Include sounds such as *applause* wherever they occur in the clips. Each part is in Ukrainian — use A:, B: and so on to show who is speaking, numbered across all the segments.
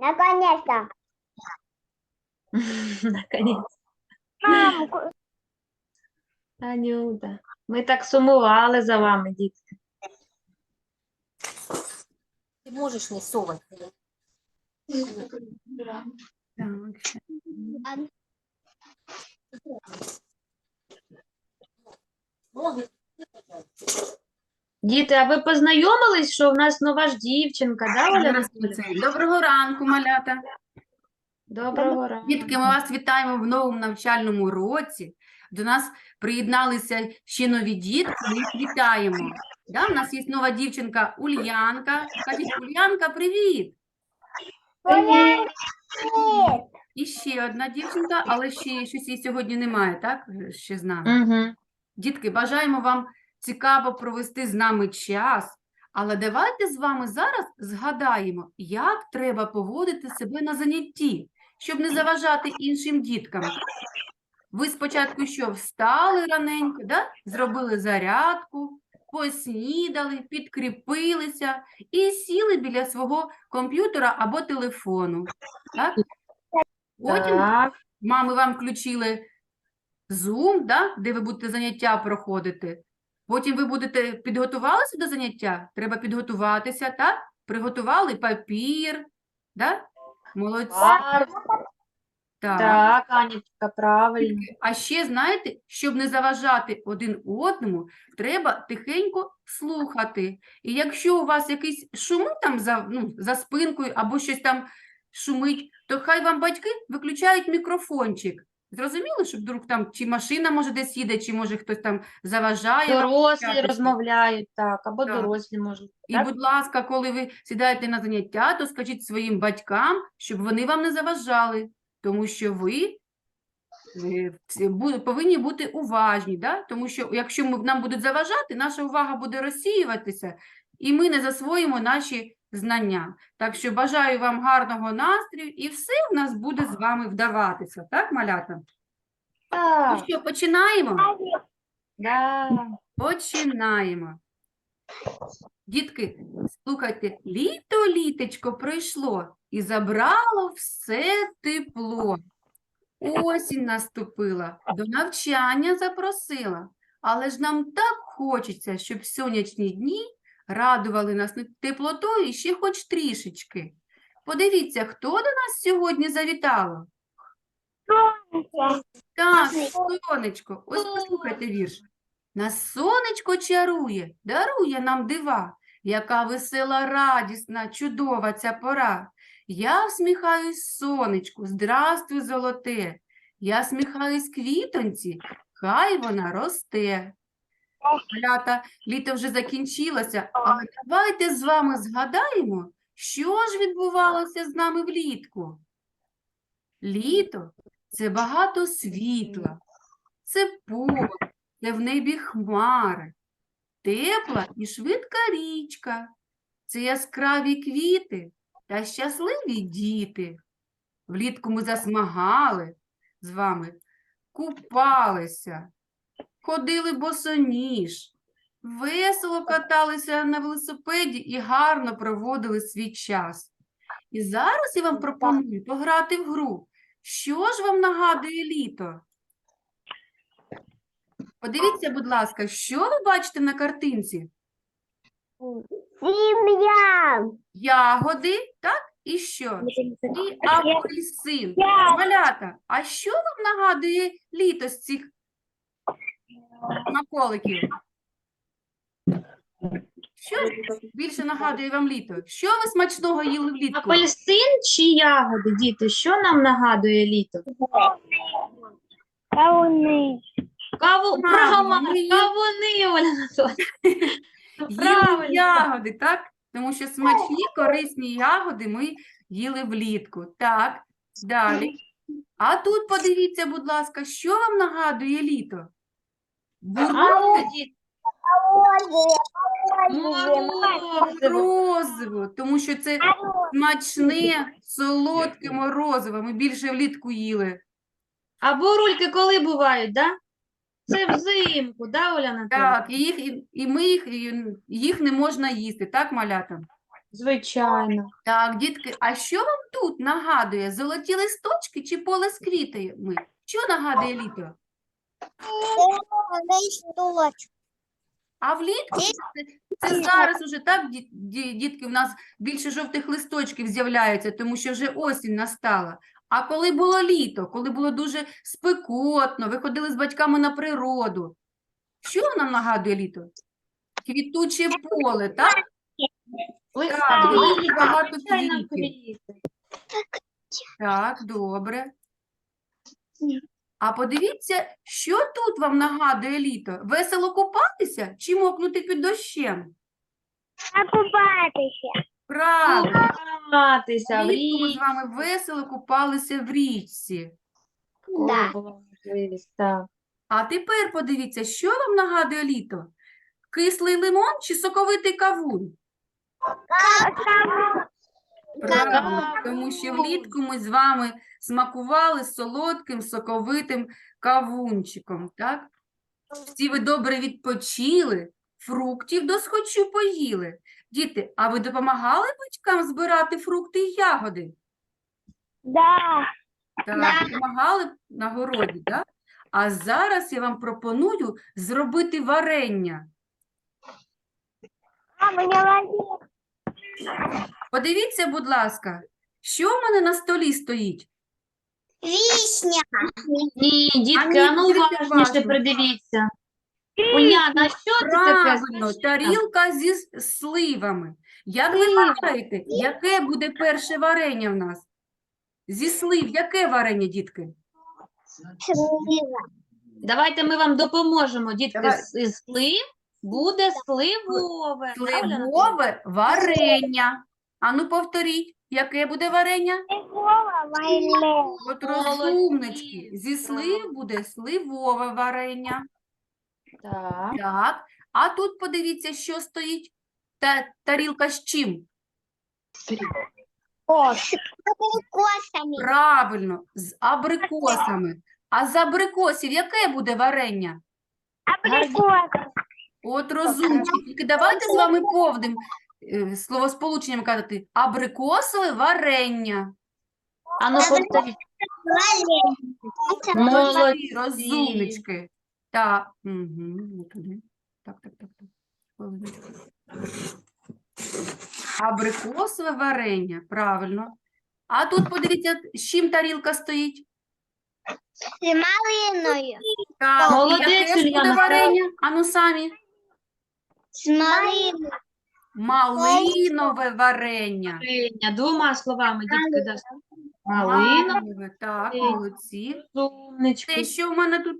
A: Наконец-то. *laughs*
B: Наконець.
A: Мам, ку-
B: Анюта, ми так сумували за вами, дітки.
C: Ти можеш не совати. Ноги.
B: Діти, а ви познайомились, що в нас нова ж дівчинка, да, Оля?
D: Доброго ранку, малята.
B: Доброго ранку.
D: Дітки, ми вас вітаємо в новому навчальному році. До нас приєдналися ще нові дітки, ми їх вітаємо. Да, у нас є нова дівчинка Ульянка. Кажіть, Ульянка, привіт!
A: Привет.
D: І ще одна дівчинка, але ще щось її сьогодні немає, так? Ще з нами.
B: Угу.
D: Дітки, бажаємо вам цікаво провести з нами час, але давайте з вами зараз згадаємо, як треба поводити себе на занятті, щоб не заважати іншим діткам. Ви спочатку що, встали раненько, да? зробили зарядку, поснідали, підкріпилися і сіли біля свого комп'ютера або телефону. Так? Потім
B: Так,
D: Мами вам включили Zoom, да, де ви будете заняття проходити. Потім ви будете підготувалися до заняття? Треба підготуватися, так? Приготували папір, да? Молодці.
B: так,
D: Так.
B: так, Анічка, правильно.
D: А ще, знаєте, щоб не заважати один одному, треба тихенько слухати. І якщо у вас якийсь шум там за, ну, за спинкою або щось там шумить, то хай вам батьки виключають мікрофончик. Зрозуміли, щоб вдруг там чи машина може десь їде, чи може хтось там заважає.
B: Дорослі розмовляють, так, або
D: Так.
B: дорослі можуть.
D: І,
B: так?
D: будь ласка, коли ви сідаєте на заняття, то скажіть своїм батькам, щоб вони вам не заважали, тому що ви е, бу- повинні бути уважні, да? тому що якщо ми, нам будуть заважати, наша увага буде розсіюватися, і ми не засвоїмо наші знання. Так що бажаю вам гарного настрою, і все в нас буде з вами вдаватися. Так, малята? Ну що, починаємо?
B: да.
D: Починаємо. Дітки, слухайте, літо літечко пройшло і забрало все тепло. Осінь наступила, до навчання запросила. Але ж нам так хочеться, щоб сонячні дні радували нас теплотою ще хоч трішечки. Подивіться, хто до нас сьогодні завітало? Так, сонечко. Ось послухайте вірш. Нас сонечко чарує, дарує нам дива, яка весела, радісна, чудова ця пора. Я всміхаюсь сонечку, здравствуй, золоте. Я всміхаюсь квітоньці, хай вона росте. Малята, літо вже закінчилося, але давайте з вами згадаємо, що ж відбувалося з нами влітку. Літо це багато світла, це поле, це в небі хмари, тепла і швидка річка, це яскраві квіти та щасливі діти. Влітку ми засмагали з вами, купалися, ходили босоніж, весело каталися на велосипеді і гарно проводили свій час. І зараз я вам пропоную пограти в гру. Що ж вам нагадує літо? Подивіться, будь ласка, що ви бачите на картинці?
A: Семья.
D: Ягоди, так? І що? І апельсин. Малята, а що вам нагадує літо з цих смаколиків? Що більше нагадує вам літо? Що ви смачного їли влітку?
B: Апельсин чи ягоди, діти? Що нам нагадує літо?
A: Кауны.
B: Каву...
D: Правильно,
B: кавуни, Оля Анатоліївна.
D: Їли
B: Правильно.
D: ягоди, так? Тому що смачні, корисні ягоди ми їли влітку. Так, далі. А тут подивіться, будь ласка, що вам нагадує літо?
B: Діти,
A: Морозиво.
D: тому що це смачне, солодке морозиво. Ми більше влітку їли.
B: А бурульки коли бувають, да? Це взимку, да, Оля?
D: Так, і, їх, і, і ми їх, і їх не можна їсти, так, малята?
B: Звичайно.
D: Так, дітки, а що вам тут нагадує? Золоті листочки чи поле з квітами? Що нагадує літо? А влітку це, це зараз уже так, ді- ді- дітки, в нас більше жовтих листочків з'являється, тому що вже осінь настала. А коли було літо, коли було дуже спекотно, ви ходили з батьками на природу. Що нам нагадує літо? Квітуче поле, так? Так, дуже багато квітів. Так, добре. А подивіться, що тут вам нагадує літо? Весело купатися чи мокнути під дощем?
A: Окупатися.
D: Правильно.
B: Купатися в
D: Влітку ми з
B: річці,
D: вами весело купалися в річці.
B: коли
A: Да.
B: була можливість, так.
D: А тепер подивіться, що вам нагадує літо? Кислий лимон чи соковитий кавун? Правильно, тому що влітку ми з вами смакували солодким, соковитим кавунчиком, так? Всі ви добре відпочили, фруктів досхочу поїли. Діти, а ви допомагали батькам збирати фрукти і ягоди?
A: Да.
D: Так, допомагали на городі, так? А зараз я вам пропоную зробити варення.
A: А мені лазить.
D: Подивіться, будь ласка, що в мене на столі стоїть?
A: Вишня.
B: Ні, дітки, а ну уважніше придивіться. Уляна, що це таке?
D: Правильно,
B: смачне?
D: тарілка зі с- сливами. Як ви вважаєте, яке буде перше варення в нас? Зі слив, яке варення, дітки?
B: Давайте ми вам допоможемо, дітки,
D: Давай.
B: з із слив буде сливове. Правильно?
D: Сливове варення. Ану, повторіть, яке буде варення? От розумнички, зі слив буде сливове варення.
B: Так.
D: Так, а тут подивіться, що стоїть. Та тарілка з чим?
A: З Абрикосами.
D: Правильно, з абрикосами. А з абрикосів яке буде варення?
A: Абрикоси.
D: От розумчик. Тільки давайте з вами повним словосполученням казати абрикосове варення.
B: А ну повторіть.
D: Молодці. розумнички. Так, угу. Так, так, так, так. Абрикосове варення, правильно. А тут подивіться, з чим тарілка стоїть.
A: З малиною.
D: Так,
B: Молодець,
D: яке ж буде варення? Ану самі.
A: З малиною.
D: Малинове варення.
B: Варення. Двома словами, дітки, да.
D: Малинове, так, молодці. Це
B: сумнички.
D: що в мене тут?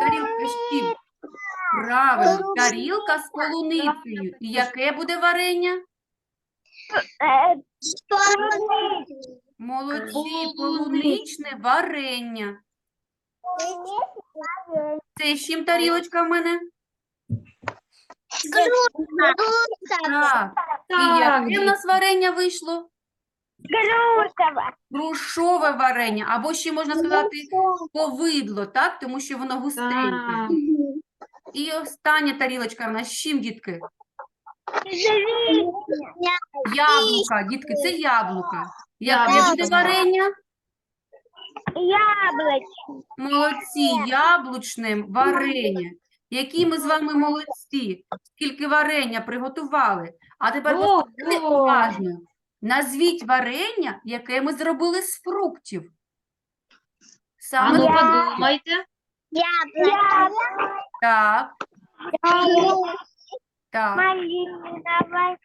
D: Тарілка з? Правильно, тарілка з полуницею. І яке буде варення?
A: Е,
D: Молодці, полуничне варення. Це з чим тарілочка в мене? Так. І
B: Так,
D: яке в нас варення вийшло?
A: Грушева.
D: Грушове варення, або ще можна сказати повидло, так? Тому що воно густеньке. І остання тарілочка в нас з чим, дітки? Яблука, дітки, це яблука. Яке буде варення?
A: Яблочко.
D: Молодці, яблучне варення. Які ми з вами молодці. Скільки варення приготували. А тепер послухайте уважно. Назвіть варення, яке ми зробили з фруктів. Саме
B: ну
D: так.
B: подумайте.
A: Яблоко.
D: Так, так.
A: Малиновое.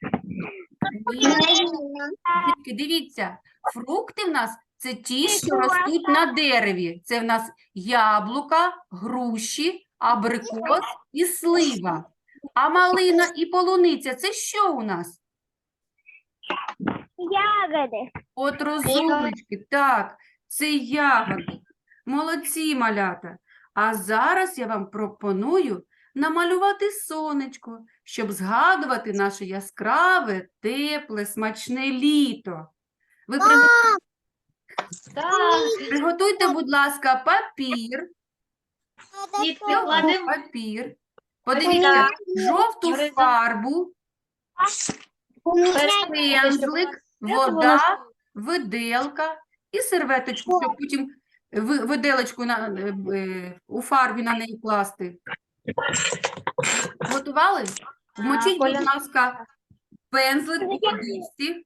D: Дітки, дивіться, фрукти в нас це ті, що ростуть на дереві. Це в нас яблука, груші, абрикос і слива. А малина і полуниця це що у нас?
A: Ягоди.
D: От розумнички, так, це ягоди. Молодці, малята. А зараз я вам пропоную намалювати сонечко, щоб згадувати наше яскраве, тепле, смачне літо. Ви приготуйте, будь ласка, папір.
B: Дітки, кладемо.
D: Папір. Подивіться, жовту фарбу. пензлик, вода, виделка і серветочку, щоб потім ви- виделочку на, е, е, у фарбі на неї класти. Готували? Вмочіть, будь ласка, пензлик у водичці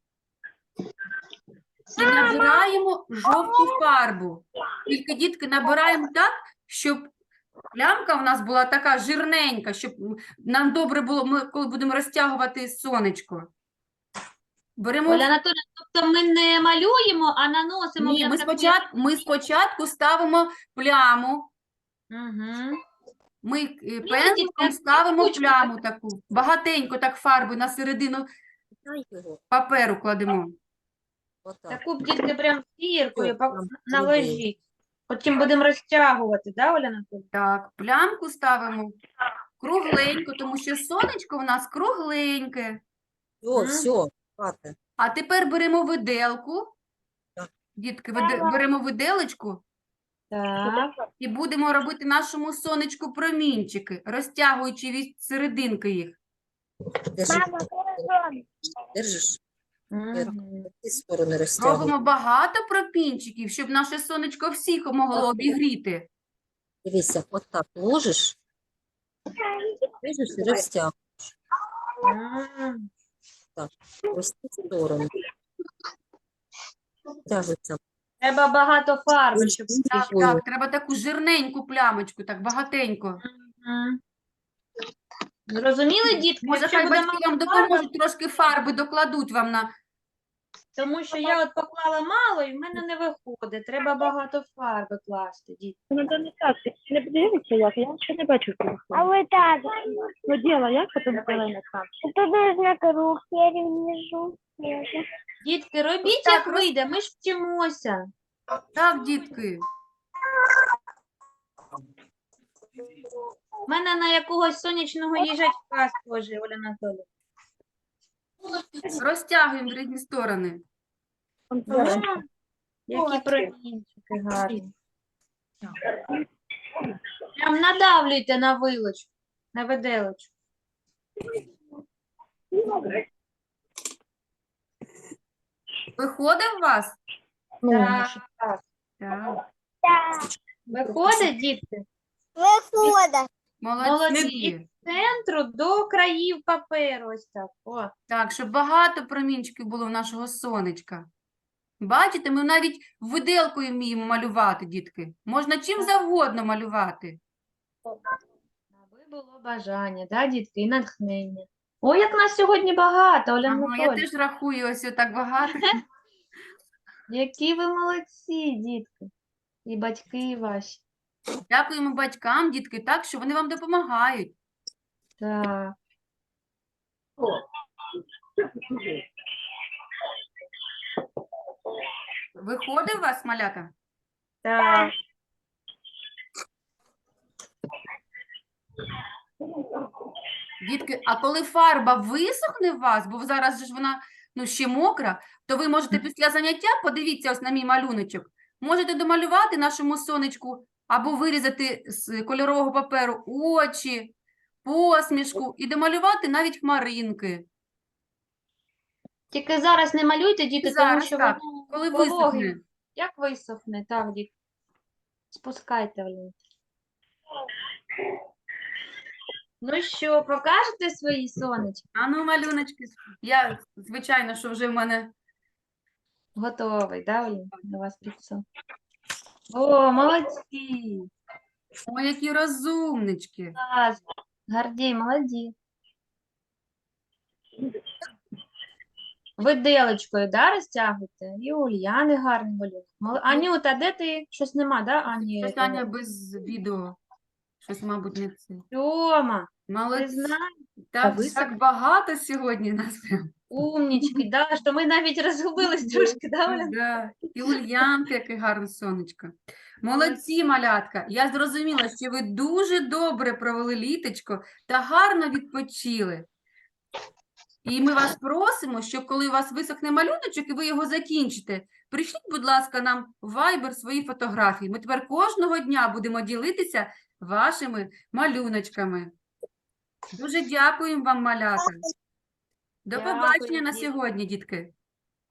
D: і набираємо жовту фарбу. Тільки, дітки, набираємо так, щоб плямка в нас була така жирненька, щоб нам добре було, ми коли будемо розтягувати сонечко. Беремо
B: Оля Анатолійовна, тобто ми не малюємо, а наносимо.
D: ні, ми
B: таку-
D: спочатку, ми спочатку ставимо пляму.
B: Мгм.
D: Ми е,
B: дітки,
D: ставимо
B: кучку
D: пляму таку. Багатенько так фарби на середину паперу кладемо.
B: Таку б дітки прям пок-
C: прям
B: наложіть. Потім будемо розтягувати, да, Оля Анатолійовна?
D: Так, плямку ставимо кругленько, тому що сонечко в нас кругленьке.
C: Все,
B: Мгм.
C: все, хватить.
D: А тепер беремо виделку.
C: Так.
D: Дітки, виде- беремо виделочку
B: Так.
D: і будемо робити нашому сонечку промінчики, розтягуючи від серединки їх.
C: Держи,
A: Мама,
C: держиш.
B: Мгм.
C: Ці сторони розтягуй.
D: Робимо багато пропінчиків, щоб наше сонечко всіх могло обігріти.
C: Дивися, отак ложиш, держиш і розтягуєш.
B: М.
C: Ось ці сторони. Тягується.
B: Треба багато фарби, щоб
D: Так, так, треба таку жирненьку плямочку, так багатенько.
B: Мгм. Зрозуміли, дітки?
D: Може,
B: Якщо
D: хай
B: буде
D: батьки
B: мало
D: вам
B: фарби,
D: допоможуть, трошки фарби докладуть вам на
B: Тому що я от поклала мало, і в мене не виходить. Треба багато фарби класти, дітки.
E: Ну, то не так, ти не подивишся як, я ще не бачу
A: А
E: телефон.
A: вот так.
E: Ну, діло, як потім зелена там?
A: Тут нужно круг перемежу.
B: Дітки, робіть, як вийде, ми ж вчимося.
D: так, дітки.
B: У мене на якогось сонячного їжачка схожий, Оля Анатолійовна.
D: Розтягуємо в різні сторони.
B: Які промінчики гарні. Прям надавлюйте на вилочку, на виделочку.
D: Виходить у вас?
B: Так.
D: Так.
B: Виходить, дітки,
A: Выхода.
D: Молодці.
B: Центру до країв паперу. Ось так. О.
D: Так, щоб багато промінчиків було в нашого сонечка. Бачите, ми навіть виделкою вміємо малювати, дітки. Можна чим завгодно малювати.
B: Аби було бажання, да, дітки, і натхнення. Ой, як нас сьогодні багато, Оля
D: Ага, я теж рахую ось так багато. *laughs*
B: Які ви молодці, дітки. І батьки ваші.
D: Дякуємо батькам, дітки, так, що вони вам допомагають.
B: Так.
D: Виходить у вас, малята?
B: Так.
D: Дітки, а коли фарба висохне у вас, бо зараз же ж вона ну, ще мокра, то ви можете після заняття, подивіться ось на мій малюночок, можете домалювати нашому сонечку або вирізати з кольорового паперу очі, посмішку і домалювати навіть хмаринки.
B: Тільки зараз не малюйте, діти, тому
D: Зараз,
B: що
D: так,
B: воно
D: Коли
B: вологе.
D: висохне.
B: Як висохне? Так, дітки. Спускайте, Оля. Ну що, покажете свої сонечки?
D: А ну, малюночки, я, звичайно, що вже в мене
B: Готовий, да, Оля? На вас піцу. О, молодці!
D: Ой, які розумнички.
B: Клас. Гордій, молоді. Виделочкою, да, розтягуєте? І у Ульяни гарний малюнок. Мол- Анюта, де ти? Щось нема, да, Ані?
D: Щось Аня без відео. Щось, мабуть, не це.
B: Тьома,
D: Молодці. Так,
C: висох-
D: так багато сьогодні нас
B: умнічки, да, що ми навіть розгубились трошки, да, Оля?
D: Да. І Ульянка, яке гарне сонечко. Молодці, малятка. Я зрозуміла, що ви дуже добре провели літочко та гарно відпочили. І ми вас просимо, що коли у вас висохне малюночок і ви його закінчите, прийшліть, будь ласка, нам в Viber свої фотографії. Ми тепер кожного дня будемо ділитися вашими малюночками. Дуже дякуємо вам, малята. До
B: Дякую,
D: побачення на
B: дітки.
D: сьогодні, дітки.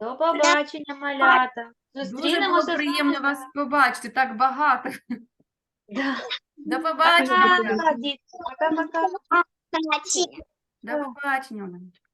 B: До побачення, малята.
D: Дуже
B: Зустрінемося
D: було
B: з
D: приємно
B: вами.
D: вас побачити, так багато.
B: Да.
D: До побачення.
B: Дітки. Пока-пока.
D: До побачення, Оленочка.